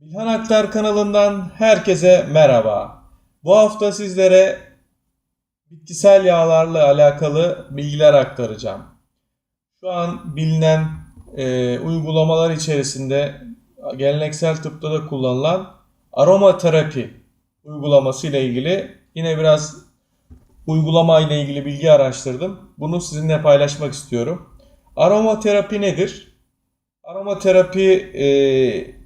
Bilhan Aktar kanalından herkese merhaba. Bu hafta sizlere bitkisel yağlarla alakalı bilgiler aktaracağım. Şu an bilinen e, uygulamalar içerisinde geleneksel tıpta da kullanılan aromaterapi uygulaması ile ilgili yine biraz uygulama ile ilgili bilgi araştırdım. Bunu sizinle paylaşmak istiyorum. Aromaterapi nedir? Aromaterapi e,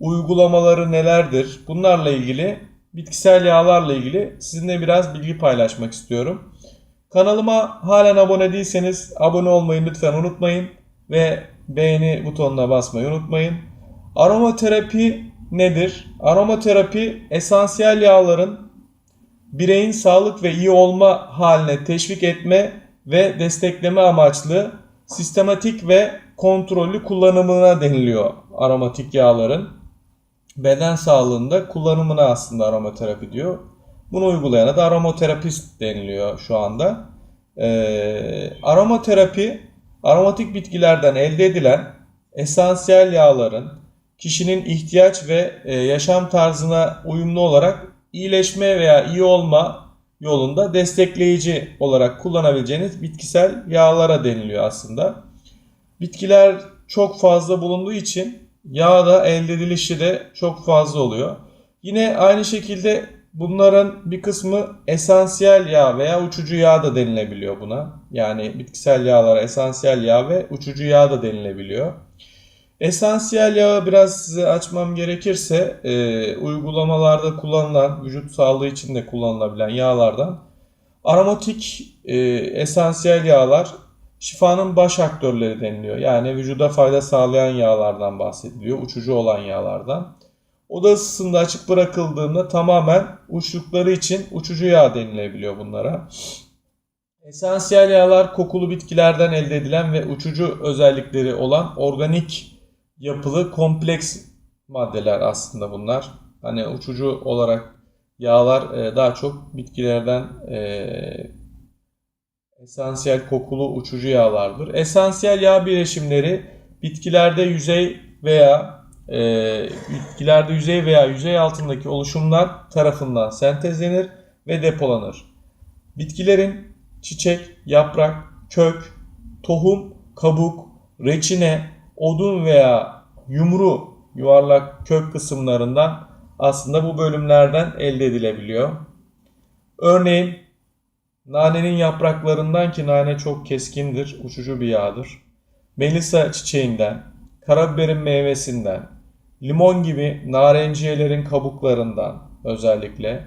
uygulamaları nelerdir? Bunlarla ilgili, bitkisel yağlarla ilgili sizinle biraz bilgi paylaşmak istiyorum. Kanalıma halen abone değilseniz abone olmayı lütfen unutmayın ve beğeni butonuna basmayı unutmayın. Aromaterapi nedir? Aromaterapi esansiyel yağların bireyin sağlık ve iyi olma haline teşvik etme ve destekleme amaçlı sistematik ve kontrollü kullanımına deniliyor aromatik yağların. Beden sağlığında kullanımına aslında aromaterapi diyor. Bunu uygulayana da aromaterapist deniliyor şu anda. Ee, aromaterapi aromatik bitkilerden elde edilen esansiyel yağların kişinin ihtiyaç ve e, yaşam tarzına uyumlu olarak iyileşme veya iyi olma yolunda destekleyici olarak kullanabileceğiniz bitkisel yağlara deniliyor aslında. Bitkiler çok fazla bulunduğu için yağ da elde edilişi de çok fazla oluyor. Yine aynı şekilde bunların bir kısmı esansiyel yağ veya uçucu yağ da denilebiliyor buna. Yani bitkisel yağlara esansiyel yağ ve uçucu yağ da denilebiliyor. Esansiyel yağı biraz size açmam gerekirse e, uygulamalarda kullanılan, vücut sağlığı için de kullanılabilen yağlardan aromatik e, esansiyel yağlar şifanın baş aktörleri deniliyor. Yani vücuda fayda sağlayan yağlardan bahsediliyor, uçucu olan yağlardan. Oda ısısında açık bırakıldığında tamamen uçtukları için uçucu yağ denilebiliyor bunlara. Esansiyel yağlar kokulu bitkilerden elde edilen ve uçucu özellikleri olan organik yapılı kompleks maddeler aslında bunlar. Hani uçucu olarak yağlar e, daha çok bitkilerden e, esansiyel kokulu uçucu yağlardır. Esansiyel yağ bileşimleri bitkilerde yüzey veya e, bitkilerde yüzey veya yüzey altındaki oluşumlar tarafından sentezlenir ve depolanır. Bitkilerin çiçek, yaprak, kök, tohum, kabuk, reçine, odun veya yumru yuvarlak kök kısımlarından aslında bu bölümlerden elde edilebiliyor. Örneğin nanenin yapraklarından ki nane çok keskindir, uçucu bir yağdır. Melisa çiçeğinden, karabiberin meyvesinden, limon gibi narenciyelerin kabuklarından özellikle,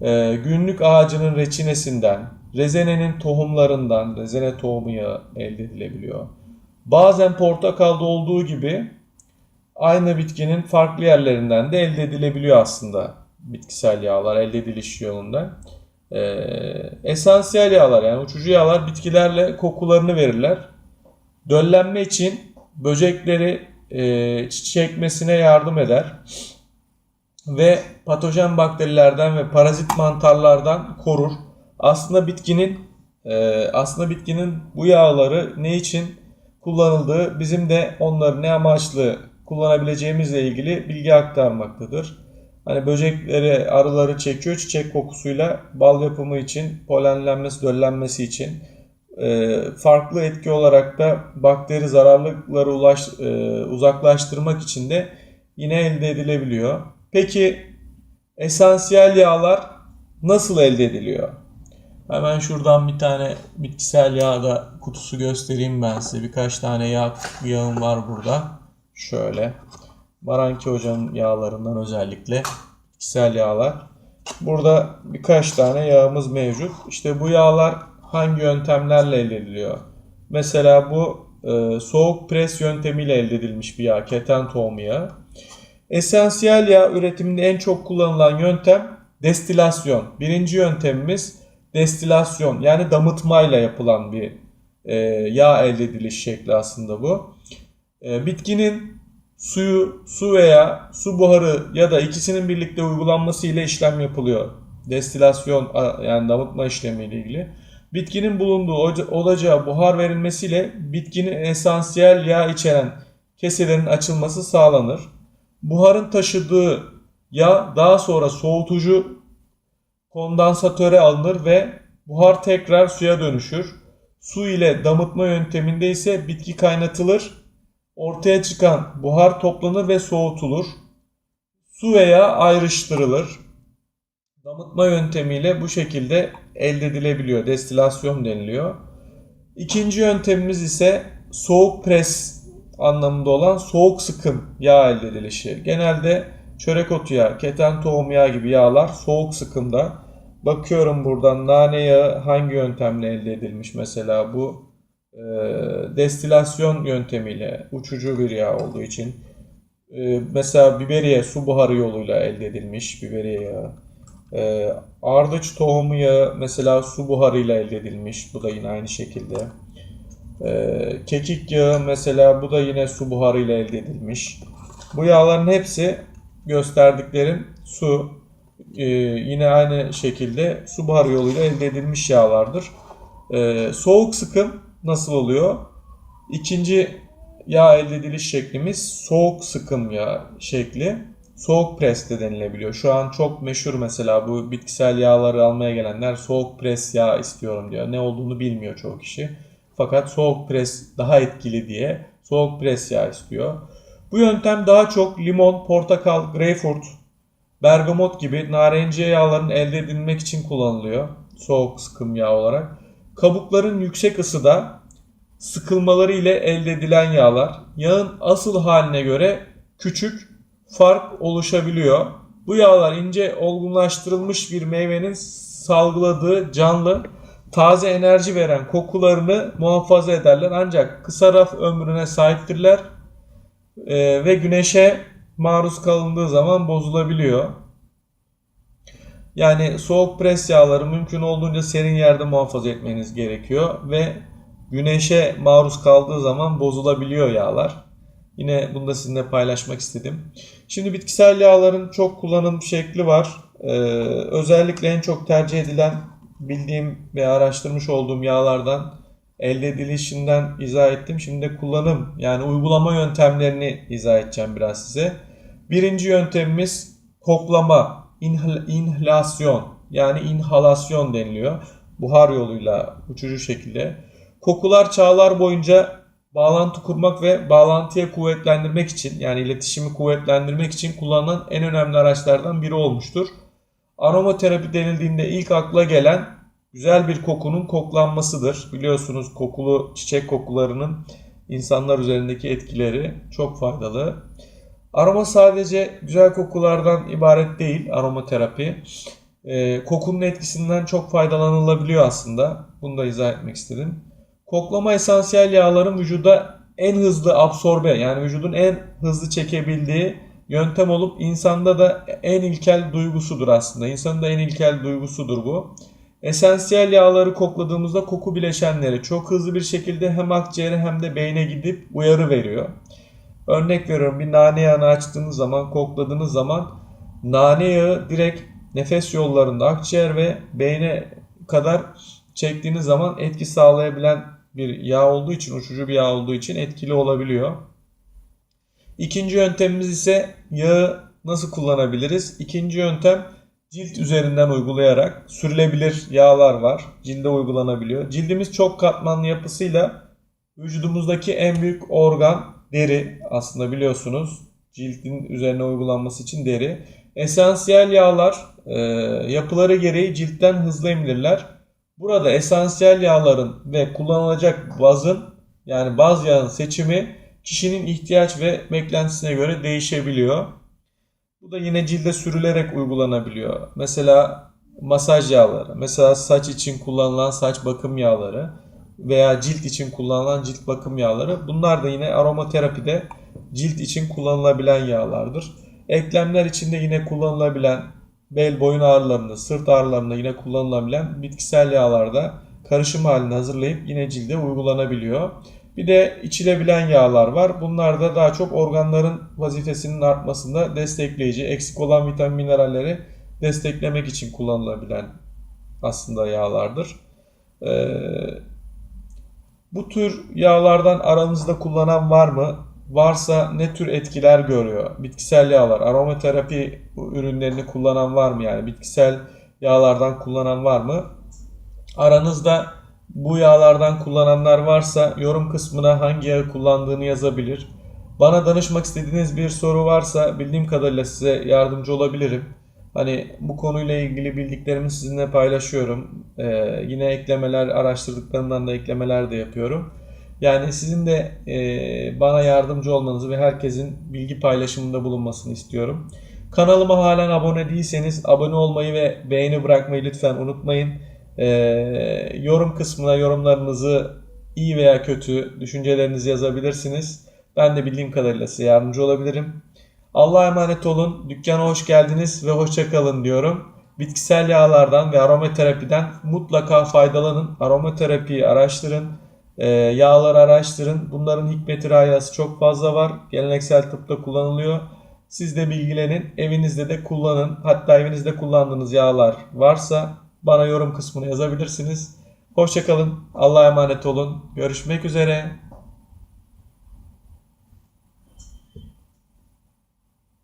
e, günlük ağacının reçinesinden, rezenenin tohumlarından, rezene tohumu yağı elde edilebiliyor. Bazen portakalda olduğu gibi aynı bitkinin farklı yerlerinden de elde edilebiliyor aslında bitkisel yağlar elde ediliş yolunda. Ee, esansiyel yağlar yani uçucu yağlar bitkilerle kokularını verirler. Döllenme için böcekleri e, çekmesine yardım eder. Ve patojen bakterilerden ve parazit mantarlardan korur. Aslında bitkinin e, aslında bitkinin bu yağları ne için kullanıldığı bizim de onları ne amaçlı kullanabileceğimizle ilgili bilgi aktarmaktadır. Hani böcekleri, arıları çekiyor çiçek kokusuyla bal yapımı için, polenlenmesi, döllenmesi için. E, farklı etki olarak da bakteri zararlıkları ulaş, e, uzaklaştırmak için de yine elde edilebiliyor. Peki esansiyel yağlar nasıl elde ediliyor? Hemen şuradan bir tane bitkisel yağ da kutusu göstereyim ben size. Birkaç tane yağ yağım var burada. Şöyle. Maranki Hoca'nın yağlarından özellikle bitkisel yağlar. Burada birkaç tane yağımız mevcut. İşte bu yağlar hangi yöntemlerle elde ediliyor? Mesela bu e, soğuk pres yöntemiyle elde edilmiş bir yağ. Keten tohumu yağı. Esansiyel yağ üretiminde en çok kullanılan yöntem destilasyon. Birinci yöntemimiz destilasyon yani damıtmayla yapılan bir e, yağ elde ediliş şekli aslında bu. E, bitkinin suyu, su veya su buharı ya da ikisinin birlikte uygulanması ile işlem yapılıyor. Destilasyon yani damıtma işlemi ile ilgili. Bitkinin bulunduğu odacağa buhar verilmesiyle bitkinin esansiyel yağ içeren keselerin açılması sağlanır. buharın taşıdığı yağ daha sonra soğutucu kondansatöre alınır ve buhar tekrar suya dönüşür. Su ile damıtma yönteminde ise bitki kaynatılır. Ortaya çıkan buhar toplanır ve soğutulur. Su veya ayrıştırılır. Damıtma yöntemiyle bu şekilde elde edilebiliyor. Destilasyon deniliyor. İkinci yöntemimiz ise soğuk pres anlamında olan soğuk sıkım yağ elde edilişi. Genelde çörek otu yağı, keten tohum yağı gibi yağlar soğuk sıkımda. Bakıyorum buradan nane yağı hangi yöntemle elde edilmiş mesela bu e, destilasyon yöntemiyle uçucu bir yağ olduğu için. E, mesela biberiye su buharı yoluyla elde edilmiş biberiye yağı. E, ardıç tohumu yağı mesela su buharıyla elde edilmiş. Bu da yine aynı şekilde. E, kekik yağı mesela bu da yine su buharıyla elde edilmiş. Bu yağların hepsi gösterdiklerim su yine aynı şekilde su buharı yoluyla elde edilmiş yağlardır. Soğuk sıkım nasıl oluyor? İkinci yağ elde ediliş şeklimiz soğuk sıkım yağ şekli. Soğuk pres de denilebiliyor. Şu an çok meşhur mesela bu bitkisel yağları almaya gelenler soğuk pres yağ istiyorum diyor. Ne olduğunu bilmiyor çoğu kişi. Fakat soğuk pres daha etkili diye soğuk pres yağ istiyor. Bu yöntem daha çok limon, portakal, greyfurt, bergamot gibi narenciye yağların elde edilmek için kullanılıyor. Soğuk sıkım yağ olarak. Kabukların yüksek ısıda sıkılmaları ile elde edilen yağlar yağın asıl haline göre küçük fark oluşabiliyor. Bu yağlar ince olgunlaştırılmış bir meyvenin salgıladığı canlı taze enerji veren kokularını muhafaza ederler ancak kısa raf ömrüne sahiptirler Ee, ve güneşe maruz kalındığı zaman bozulabiliyor. Yani soğuk pres yağları mümkün olduğunca serin yerde muhafaza etmeniz gerekiyor ve güneşe maruz kaldığı zaman bozulabiliyor yağlar. Yine bunu da sizinle paylaşmak istedim. Şimdi bitkisel yağların çok kullanım şekli var. Ee, özellikle en çok tercih edilen bildiğim ve araştırmış olduğum yağlardan elde edilişinden izah ettim. Şimdi de kullanım yani uygulama yöntemlerini izah edeceğim biraz size. Birinci yöntemimiz koklama, inhal- inhalasyon yani inhalasyon deniliyor. Buhar yoluyla uçucu şekilde. Kokular çağlar boyunca bağlantı kurmak ve bağlantıyı kuvvetlendirmek için yani iletişimi kuvvetlendirmek için kullanılan en önemli araçlardan biri olmuştur. Aromaterapi denildiğinde ilk akla gelen güzel bir kokunun koklanmasıdır. Biliyorsunuz kokulu çiçek kokularının insanlar üzerindeki etkileri çok faydalı. Aroma sadece güzel kokulardan ibaret değil aromaterapi. Ee, kokunun etkisinden çok faydalanılabiliyor aslında. Bunu da izah etmek istedim. Koklama esansiyel yağların vücuda en hızlı absorbe yani vücudun en hızlı çekebildiği yöntem olup insanda da en ilkel duygusudur aslında. İnsanın da en ilkel duygusudur bu. Esansiyel yağları kokladığımızda koku bileşenleri çok hızlı bir şekilde hem akciğere hem de beyne gidip uyarı veriyor. Örnek veriyorum bir nane yağını açtığınız zaman kokladığınız zaman nane yağı direkt nefes yollarında akciğer ve beyne kadar çektiğiniz zaman etki sağlayabilen bir yağ olduğu için uçucu bir yağ olduğu için etkili olabiliyor. İkinci yöntemimiz ise yağı nasıl kullanabiliriz? İkinci yöntem cilt üzerinden uygulayarak sürülebilir yağlar var. Cilde uygulanabiliyor. Cildimiz çok katmanlı yapısıyla vücudumuzdaki en büyük organ deri aslında biliyorsunuz. Cildin üzerine uygulanması için deri. Esansiyel yağlar e, yapıları gereği ciltten hızlı emilirler. Burada esansiyel yağların ve kullanılacak bazın yani baz yağın seçimi kişinin ihtiyaç ve beklentisine göre değişebiliyor. Bu da yine cilde sürülerek uygulanabiliyor. Mesela masaj yağları, mesela saç için kullanılan saç bakım yağları veya cilt için kullanılan cilt bakım yağları. Bunlar da yine aromaterapide cilt için kullanılabilen yağlardır. Eklemler için de yine kullanılabilen bel boyun ağrılarında, sırt ağrılarında yine kullanılabilen bitkisel yağlarda karışım halinde hazırlayıp yine cilde uygulanabiliyor. Bir de içilebilen yağlar var. Bunlar da daha çok organların vazifesinin artmasında destekleyici, eksik olan vitamin mineralleri desteklemek için kullanılabilen aslında yağlardır. Ee, bu tür yağlardan aranızda kullanan var mı? Varsa ne tür etkiler görüyor? Bitkisel yağlar, aromaterapi ürünlerini kullanan var mı yani? Bitkisel yağlardan kullanan var mı? Aranızda bu yağlardan kullananlar varsa yorum kısmına hangi yağı kullandığını yazabilir. Bana danışmak istediğiniz bir soru varsa bildiğim kadarıyla size yardımcı olabilirim. Hani bu konuyla ilgili bildiklerimi sizinle paylaşıyorum. Ee, yine eklemeler, araştırdıklarımdan da eklemeler de yapıyorum. Yani sizin de e, bana yardımcı olmanızı ve herkesin bilgi paylaşımında bulunmasını istiyorum. Kanalıma halen abone değilseniz abone olmayı ve beğeni bırakmayı lütfen unutmayın. Ee, yorum kısmına yorumlarınızı iyi veya kötü düşüncelerinizi yazabilirsiniz. Ben de bildiğim kadarıyla size yardımcı olabilirim. Allah'a emanet olun. Dükkana hoş geldiniz ve hoşça kalın diyorum. Bitkisel yağlardan ve aromaterapiden mutlaka faydalanın. Aromaterapiyi araştırın. Ee, yağları araştırın. Bunların hikmeti rayası çok fazla var. Geleneksel tıpta kullanılıyor. Siz de bilgilenin. Evinizde de kullanın. Hatta evinizde kullandığınız yağlar varsa bana yorum kısmına yazabilirsiniz. Hoşçakalın. Allah'a emanet olun. Görüşmek üzere.